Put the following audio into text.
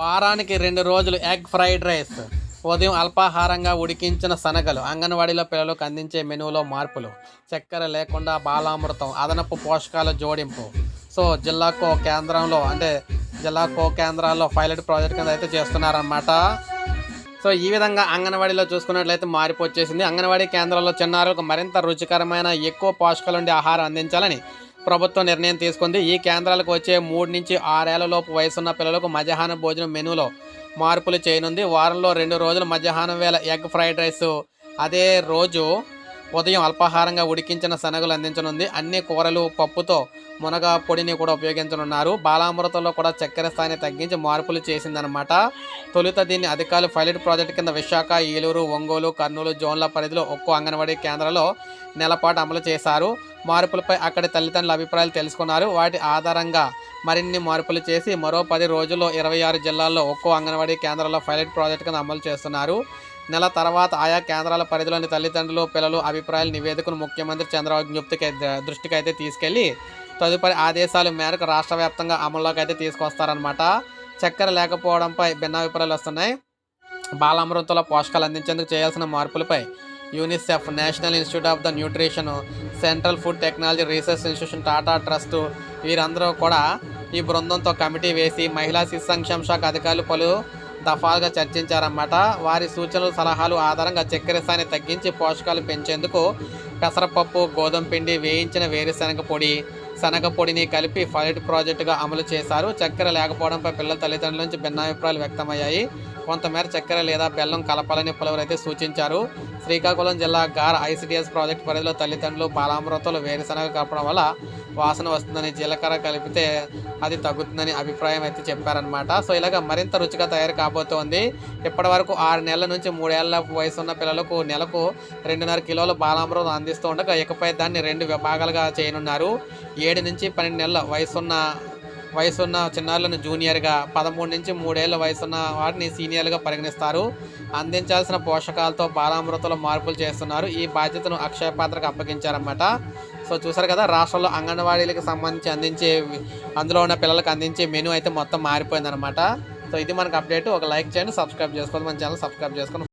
వారానికి రెండు రోజులు ఎగ్ ఫ్రైడ్ రైస్ ఉదయం అల్పాహారంగా ఉడికించిన శనగలు అంగన్వాడీలో పిల్లలకు అందించే మెనూలో మార్పులు చక్కెర లేకుండా బాలామృతం అదనపు పోషకాల జోడింపు. సో జిల్లాకో కేంద్రంలో అంటే జిల్లాకో కేంద్రాల్లో పైలట్ ప్రాజెక్ట్ కింద అయితే చేస్తున్నారన్నమాట. సో ఈ విధంగా అంగన్వాడీలో చూసుకున్నట్లయితే మార్పు వచ్చేసింది. అంగన్వాడీ కేంద్రాల్లో చిన్నారులకు మరింత రుచికరమైన ఎక్కువ పోషకాలు ఉండే ఆహారం అందించాలని ప్రభుత్వం నిర్ణయం తీసుకుంది. ఈ కేంద్రాలకు వచ్చే మూడు నుంచి ఆరేళ్ళలోపు వయసున్న పిల్లలకు మధ్యాహ్న భోజనం మెనూలో మార్పులు చేయనుంది. వారంలో రెండు రోజులు మధ్యాహ్నం వేళ ఎగ్ ఫ్రైడ్ రైస్. అదే రోజు ఉదయం అల్పాహారంగా ఉడికించిన శనగలు అందించనుంది. అన్ని కూరలు పప్పుతో మునగ పొడిని కూడా ఉపయోగించనున్నారు. బాలామృతంలో కూడా చక్కెర స్థాయిని తగ్గించి మార్పులు చేసిందనమాట తొలుత దీన్ని అధికారులు పైలట్ ప్రాజెక్టు కింద విశాఖ ఏలూరు ఒంగోలు కర్నూలు జోన్ల పరిధిలో ఒక్కో అంగన్వాడీ కేంద్రంలో నెలపాటు అమలు చేశారు. మార్పులపై అక్కడి తల్లిదండ్రుల అభిప్రాయాలు తెలుసుకున్నారు. వాటి ఆధారంగా మరిన్ని మార్పులు చేసి మరో పది రోజుల్లో ఇరవై ఆరు జిల్లాల్లో ఒక్కో అంగన్వాడీ కేంద్రంలో పైలట్ ప్రాజెక్టును కింద అమలు చేస్తున్నారు. నెల తర్వాత ఆయా కేంద్రాల పరిధిలోని తల్లిదండ్రులు పిల్లలు అభిప్రాయాల నివేదికను ముఖ్యమంత్రి చంద్రబాబు జ్ఞప్తికి దృష్టికి అయితే తీసుకెళ్ళి తదుపరి ఆదేశాల మేరకు రాష్ట్ర వ్యాప్తంగా అమల్లోకి అయితే తీసుకొస్తారనమాట చక్కెర లేకపోవడంపై భిన్నాభిప్రాయాలు వస్తున్నాయి. బాలామృతంలో పోషకాలు అందించేందుకు చేయాల్సిన మార్పులపై UNICEF National Institute of the Nutrition Central Food Technology Research Institution Tata Trust వీరందరూ కూడా ఈ బృందంతో కమిటీ వేసి మహిళా శిశు సంక్షేమ శాఖ అధికారులు పలు దఫాలుగా చర్చించారన్నమాట. వారి సూచనలు సలహాలు ఆధారంగా చక్కెర స్థాయిని తగ్గించి పోషకాలు పెంచేందుకు పెసరపప్పు గోధుమ పిండి వేయించిన వేరుశనగ పొడి శనగ పొడిని కలిపి ఫైట్ ప్రాజెక్టుగా అమలు చేశారు. చక్కెర లేకపోవడంపై పిల్లల తల్లిదండ్రుల నుంచి భిన్నాభిప్రాయాలు వ్యక్తమయ్యాయి. కొంతమేర చక్కెర లేదా బెల్లం కలపాలని పలువురు అయితే సూచించారు. శ్రీకాకుళం జిల్లా గార్ ఐసిడిఎస్ ప్రాజెక్ట్ పరిధిలో తల్లిదండ్రులు బాలామృతంలో వేరుశనగ కలపడం వల్ల వాసన వస్తుందని జీలకర్ర కలిపితే అది తగ్గుతుందని అభిప్రాయం అయితే చెప్పారనమాట సో ఇలాగ మరింత రుచిగా తయారు కాబోతోంది. ఇప్పటి వరకు ఆరు నెలల నుంచి మూడేళ్ళ వయసు ఉన్న పిల్లలకు నెలకు రెండున్నర కిలోల బాలామృతం అందిస్తూ ఉండగా ఇకపై దాన్ని రెండు విభాగాలుగా చేయనున్నారు. ఏడు నుంచి పన్నెండు నెలల వయసున్న వయసున్న చిన్నారులను జూనియర్గా పదమూడు నుంచి మూడేళ్ళ వయసున్న వాటిని సీనియర్గా పరిగణిస్తారు. అందించాల్సిన పోషకాలతో బాలామృతంలో మార్పులు చేస్తున్నారు. ఈ బాధ్యతను అక్షయ పాత్రకు అప్పగించారన్నమాట. సో చూసారు కదా రాష్ట్రంలో అంగన్వాడీలకు సంబంధించి అందించే అందులో ఉన్న పిల్లలకు అందించే మెనూ అయితే మొత్తం మారిపోయిందనమాట సో ఇది మనకు అప్డేట్. ఒక లైక్ చేయండి సబ్స్క్రైబ్ చేసుకోండి మన ఛానల్ సబ్స్క్రైబ్ చేసుకోండి.